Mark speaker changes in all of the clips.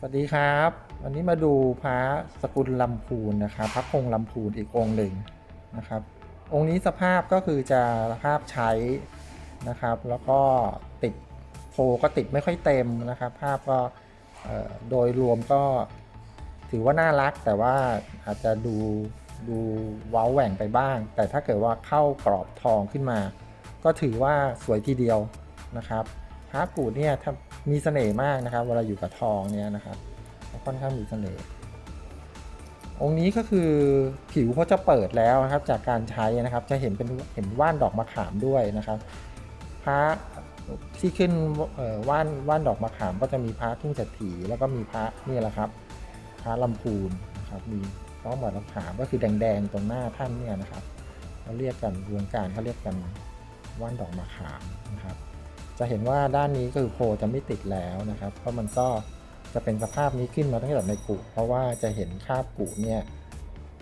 Speaker 1: สวัสดีครับ วันนี้มาดูพระสกุลลำพูนนะครับพระคงลำพูนอีกองค์หนึ่งนะครับ องค์นี้สภาพก็คือจะสภาพใช้นะครับ แล้วก็ติดโพก็ติดไม่ค่อยเต็มนะครับ ภาพก็โดยรวมก็ถือว่าน่ารักแต่ว่าอาจจะดูดูว้าแหว่งไปบ้าง แต่ถ้าเกิดว่าเข้ากรอบทองขึ้นมา ก็ถือว่าสวยทีเดียวนะครับ พระกูดเนี่ยถ้ามีเสน่ห์มากนะครับ เวลาอยู่กับทองเนี่ยนะครับค่อนข้างมีเสน่ห์องค์นี้ก็คือผิวเขาจะเปิดแล้วนะครับ จากการใช้นะครับ จะเห็นเป็นเห็นว่านดอกมะขามด้วยนะครับพระที่ขึ้นว่านว่านดอกมะขามก็จะมีพระทุ่งเศรษฐีแล้วก็มีพระนี่แหละครับพระลำพูนนะครับมีต้องดอกมะขามก็คือแดงๆตรงหน้าท่านเนี่ยนะครับเขาเรียกกันวงการเขาเรียกกันว่านดอกมะขามนะครับ จะเห็นว่าด้านนี้ก็คือโพจะไม่ติดแล้วนะครับ เพราะมันก็จะเป็นสภาพนี้ขึ้นมาตั้งแต่ในกุเพราะว่าจะเห็นคราบกุเนี่ย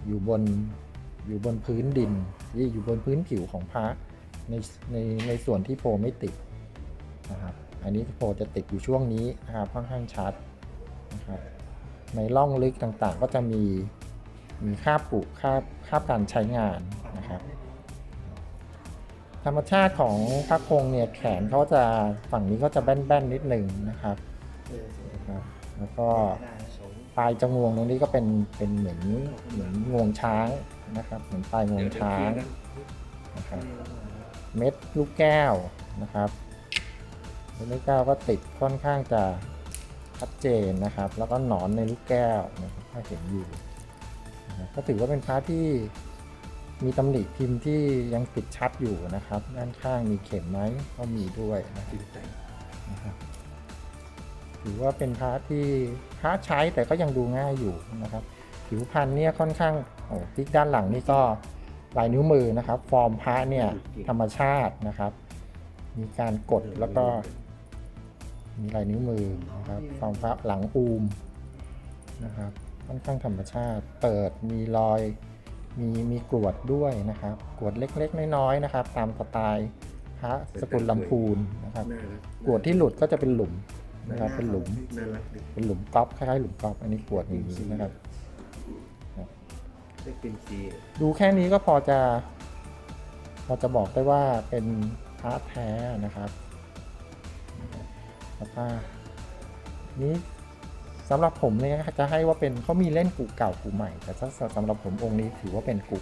Speaker 1: อยู่บนอยู่บนพื้นดินที่อยู่บนพื้นผิวของพระในในในส่วนที่โพไม่ติดนะครับ อันนี้โพจะติดอยู่ช่วงนี้นะครับค่อนข้างชัดนะครับ ในร่องลึกต่างๆก็จะมีมีคราบกุคราบคราบการใช้งานนะครับ ธรรมชาติของพระคงเนี่ยแขนเขาจะฝั่งนี้ก็จะแบนๆนิดหนึ่งนะครับนะครับ แล้วก็ปลายจงวงตรงนี้ก็เป็นเป็นเหมือนเหมือนงวงช้างนะครับ เหมือนปลายงวงช้างนะครับเม็ดลูกแก้วนะครับเม็ดลูกแก้วก็ติดค่อนข้างจะชัดเจนนะครับ แล้วก็หนอนในลูกแก้วนะครับถ้าเห็นอยู่ก็ถือว่าเป็นพระที่ มีตำหนิพิมพ์ที่ยังติดชัดอยู่นะครับ ด้านข้างมีเข็มไหมก็มีด้วยนะครับนะครับถือว่าเป็นพระที่พระใช้แต่ก็ยังดูง่ายอยู่นะครับ ผิวพันธุ์เนี่ยค่อนข้างโอ้ที่ด้านหลังนี่ก็ลายนิ้วมือนะครับ ฟอร์มพระเนี่ยธรรมชาตินะครับ มีการกดแล้วก็ มีลายนิ้วมือนะครับฟอร์มพระหลังอูมนะครับ ค่อนข้างธรรมชาติ เปิดมีรอย มีมีกรวดด้วยนะครับ กรวดเล็กๆ น้อยๆนะครับ ตามสไตล์พระสกุลลำพูนนะครับกรวดที่หลุดก็จะเป็นหลุมนะครับ เป็นหลุม
Speaker 2: น่ารักดี
Speaker 1: เป็นหลุมก๊อปคล้ายๆหลุมก๊อปอันนี้กรวดอย่างนี้นะครับ
Speaker 2: ได้เป็นสี
Speaker 1: ดูแค่นี้ก็พอจะพอจะบอกได้ว่าเป็นพระแท้นะครับแล้วก็นี้ สำหรับผมเนี่ยจะให้ว่าเป็นเขามีเล่นกูเก่ากูใหม่ แต่ถ้าสำหรับผมองค์นี้ถือว่าเป็นกู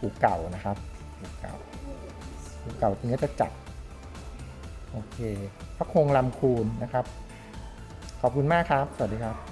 Speaker 1: กูเก่านะครับกูเก่ากูเก่าเนี้จะจัดโอเคพระโคงลำคูณนะครับ ขอบคุณมากครับ สวัสดีครับ